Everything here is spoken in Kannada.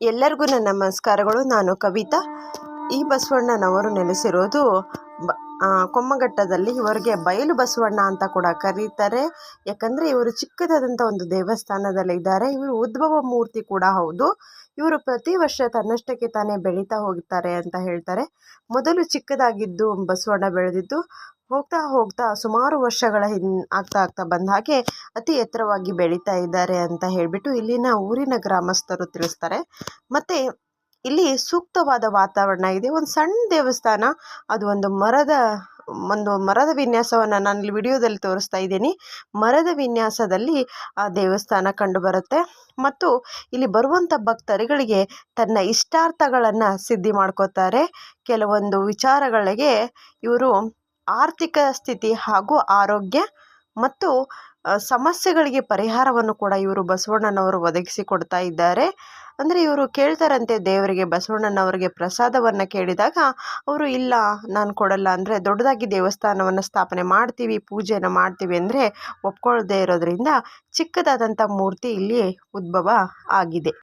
ಎಲ್ಲರಿಗೂ ನನ್ನ ನಮಸ್ಕಾರಗಳು. ನಾನು ಕವಿತಾ. ಈ ಬಸವಣ್ಣನವರು ನೆಲೆಸಿರೋದು ಬ ಕೊಮ್ಮಘಟ್ಟದಲ್ಲಿ. ಇವರಿಗೆ ಬಯಲು ಬಸವಣ್ಣ ಅಂತ ಕೂಡ ಕರೀತಾರೆ. ಯಾಕಂದರೆ ಇವರು ಚಿಕ್ಕದಾದಂಥ ಒಂದು ದೇವಸ್ಥಾನದಲ್ಲಿದ್ದಾರೆ. ಇವರು ಉದ್ಭವ ಮೂರ್ತಿ ಕೂಡ ಹೌದು. ಇವರು ಪ್ರತಿ ವರ್ಷ ತನ್ನಷ್ಟಕ್ಕೆ ತಾನೇ ಬೆಳೀತಾ ಹೋಗ್ತಾರೆ ಅಂತ ಹೇಳ್ತಾರೆ. ಮೊದಲು ಚಿಕ್ಕದಾಗಿದ್ದು ಬಸವಣ್ಣ ಬೆಳೆದಿದ್ದು ಹೋಗ್ತಾ ಹೋಗ್ತಾ ಸುಮಾರು ವರ್ಷಗಳ ಹಿನ್, ಆಗ್ತಾ ಆಗ್ತಾ ಬಂದ ಹಾಗೆ ಅತಿ ಎತ್ತರವಾಗಿ ಬೆಳೀತಾ ಇದ್ದಾರೆ ಅಂತ ಹೇಳಿಬಿಟ್ಟು ಇಲ್ಲಿನ ಊರಿನ ಗ್ರಾಮಸ್ಥರು ತಿಳಿಸ್ತಾರೆ. ಮತ್ತು ಇಲ್ಲಿ ಸೂಕ್ತವಾದ ವಾತಾವರಣ ಇದೆ. ಒಂದು ಸಣ್ಣ ದೇವಸ್ಥಾನ, ಅದು ಒಂದು ಮರದ ಒಂದು ಮರದ ವಿನ್ಯಾಸವನ್ನು ನಾನು ಇಲ್ಲಿ ವಿಡಿಯೋದಲ್ಲಿ ತೋರಿಸ್ತಾ ಇದ್ದೀನಿ. ಮರದ ವಿನ್ಯಾಸದಲ್ಲಿ ಆ ದೇವಸ್ಥಾನ ಕಂಡುಬರುತ್ತೆ ಮತ್ತು ಇಲ್ಲಿ ಬರುವಂಥ ಭಕ್ತರುಗಳಿಗೆ ತನ್ನ ಇಷ್ಟಾರ್ಥಗಳನ್ನು ಸಿದ್ಧಿ ಮಾಡ್ಕೋತಾರೆ. ಕೆಲವೊಂದು ವಿಚಾರಗಳಿಗೆ ಇವರು ಆರ್ಥಿಕ ಸ್ಥಿತಿ ಹಾಗೂ ಆರೋಗ್ಯ ಮತ್ತು ಸಮಸ್ಯೆಗಳಿಗೆ ಪರಿಹಾರವನ್ನು ಕೂಡ ಇವರು ಬಸವಣ್ಣನವರು ಒದಗಿಸಿ ಕೊಡ್ತಾ ಇದ್ದಾರೆ. ಅಂದರೆ ಇವರು ಕೇಳ್ತಾರಂತೆ ದೇವರಿಗೆ, ಬಸವಣ್ಣನವರಿಗೆ ಪ್ರಸಾದವನ್ನು ಕೇಳಿದಾಗ, ಅವರು ಇಲ್ಲ, ನಾನು ಕೊಡಲ್ಲ. ಅಂದರೆ ದೊಡ್ಡದಾಗಿ ದೇವಸ್ಥಾನವನ್ನು ಸ್ಥಾಪನೆ ಮಾಡ್ತೀವಿ ಪೂಜೆಯನ್ನು ಮಾಡ್ತೀವಿ ಅಂದರೆ ಒಪ್ಕೊಳ್ಳದೇ ಇರೋದ್ರಿಂದ ಚಿಕ್ಕದಾದಂಥ ಮೂರ್ತಿ ಇಲ್ಲಿ ಉದ್ಭವ ಆಗಿದೆ.